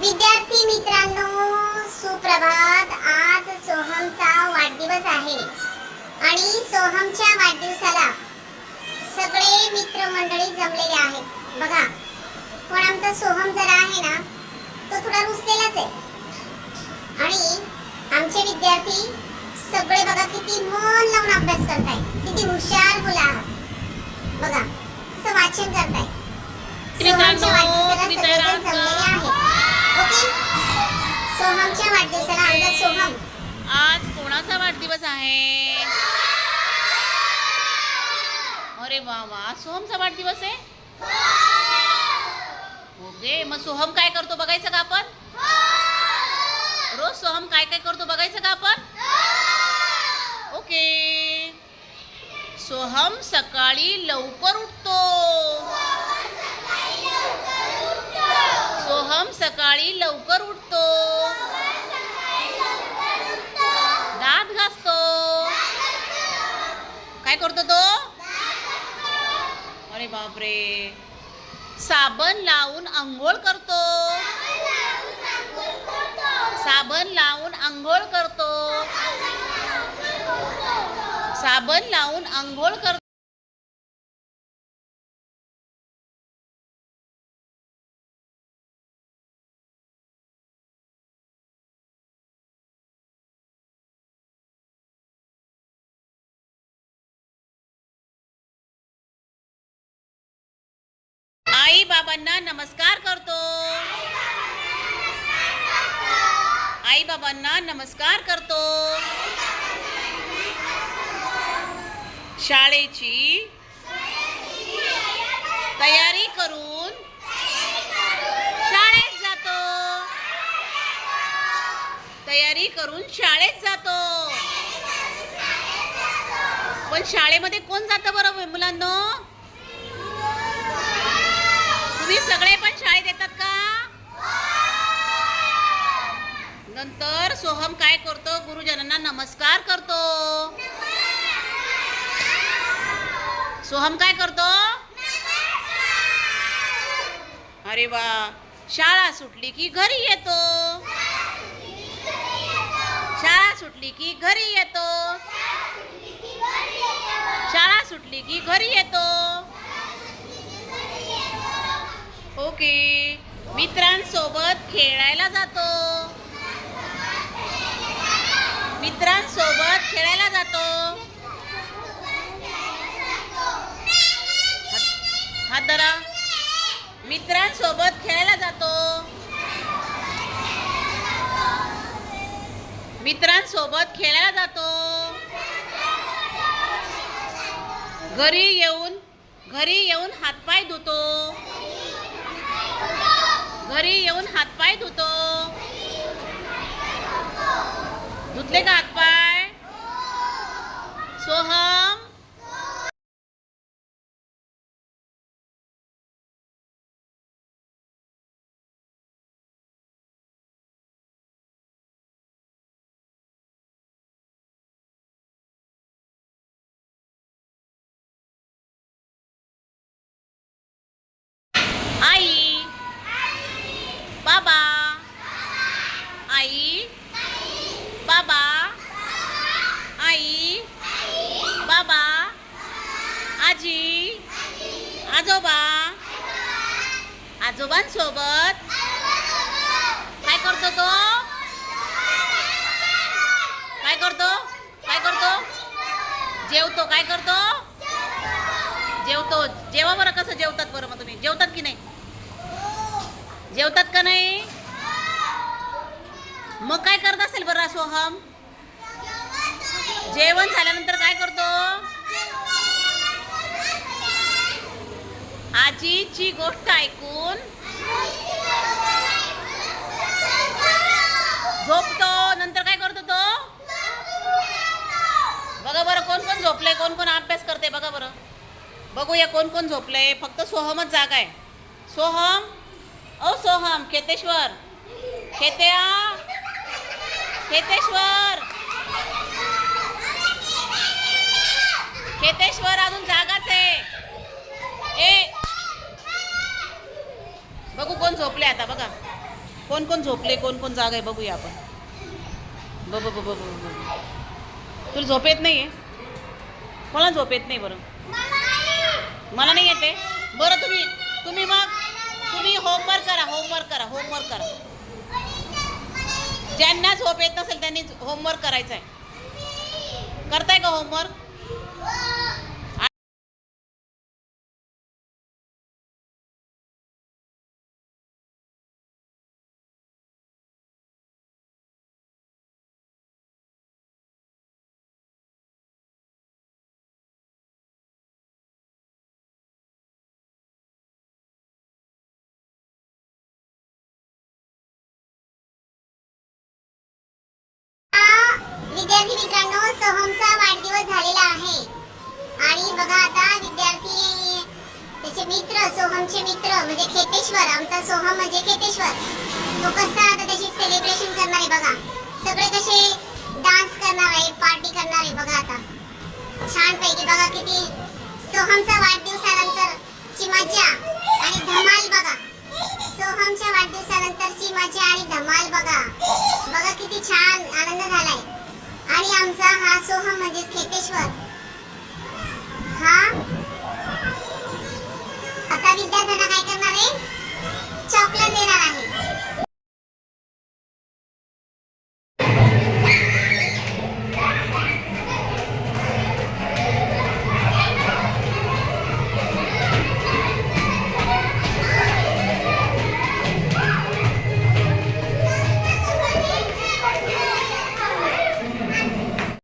विद्यार्थी मित्रांनो सुप्रभात. आज सोहमचा वाढदिवस आहे. आणि सोहमच्या वाढदिवसाला सगळे मित्रमंडळी जमलेले आहेत. बघा पण आमचा सोहम जरा आहे ना तो थोडा रुसलेलाच आहे. आणि आमचे विद्यार्थी सगळे बघा किती मन लावून अभ्यास करताय किती हुशार मुलं आहात. बघा कसं वाचन करताय सोहमच्या वाढदिवसाला सगळेजण सोहमच्या वाढदिवसाला आमचा सोहम? आज कोणाचा वाढदिवस आहे? अरे वा वा. सोहमचा वाढदिवस आहे? ओके मग सोहम काय करतो बघायचं का आपण? रोज सोहम काय काय करतो बघायचं का आपण? ओके. सोहम सकाळी लवकर उठतो. सोहम सकाळी लवकर उठतो. करतो तो? अरे बापरे. साबण लावून आंघोळ करतो. साबण लावून आंघोळ करतो. साबण लावून आंघोळ करतो. बाबांना नमस्कार करतो. आई बाबांना नमस्कार करतो. शाळेची तयारी करून शाळेत जातो. तयारी करून शाळेत जातो. पण शाळेमध्ये कोण जातं बरं मुलांना? तुम्ही सगळे पण शाळेत येतात का? नंतर सोहम काय करतो? गुरुजनांना नमस्कार करतो. सोहम काय करतो? अरे वा. शाळा सुटली की घरी येतो. शाळा सुटली की घरी येतो. शाळा सुटली की घरी येतो. ओके. मित्रांसोबत खेळायला जातो. मित्रांसोबत खेळायला जातो. हात- धरा. मित्रांसोबत खेळायला जातो. मित्रांसोबत खेळायला जातो. घरी येऊन घरी येऊन हातपाय धुतो. घरी हातपाय धुतो. धुतले का हातपाय सोहम आई बाबा आई बाबा आई बाबा आजी आजोबा? आजोबांसोबत? काय करतो तो? काय करतो? काय करतो? जेवतो. काय करतो? जेवतो. जेवा बरं कसं जेवतात बरं मग तुम्ही? जेवतात की नाही? जेवतात का नाही? मग काय करत असेल बरं सोहम जेवण झाल्यानंतर काय करतो? आजीची गोष्ट ऐकून झोपतो. नंतर काय करतो तो? बघा बरं कोण कोण झोपलंय कोण कोण अभ्यास करते बघा बरं. बघूया कोण कोण झोपलंय. फक्त सोहमच जागा आहे. सोहम ओ सोहम खेतेश्वर. खेत्या खेतेश्वर. खेतेश्वर अजून जागा आहे ए बघू कोण झोपले आता बघा. कोण कोण झोपले कोण कोण जाग आहे बघूया आपण. बघ बघ तुला झोप येत नाही आहे कोणाला झोप येत नाही बरं? मला नाही येते बरं तुम्ही तुम्ही मग तुम्ही होमवर्क करा होमवर्क करा होमवर्क करा. ज्यांना झोप येत नसेल त्यांनी होमवर्क करायचं आहे करताय का होमवर्क विद्यार्थी मित्रांनो सोहमचा वाढदिवस झालेला आहे. आणि बघा आता विद्यार्थी त्याचे मित्र सोहमचे मित्र म्हणजे खेतेश्वर आमचा सोहम म्हणजे खेतेश्वर. तो कसा आता त्याची सेलिब्रेशन करणार आहे बघा. सगळे कसे डान्स करणार आहे पार्टी करणार आहे बघा आता. छान पैकी बघा किती सोहमचा वाढदिवसानंतर ची मजा आणि धमाल बघा. सोहमच्या वाढदिवसानंतरची मजा आणि धमाल बघा. बघा किती छान आनंद झालाय. आणि आमचा हा सोहम म्हणजेच खेतेश्वर हा? आता विद्यार्थ्यांना काय करणार आहे?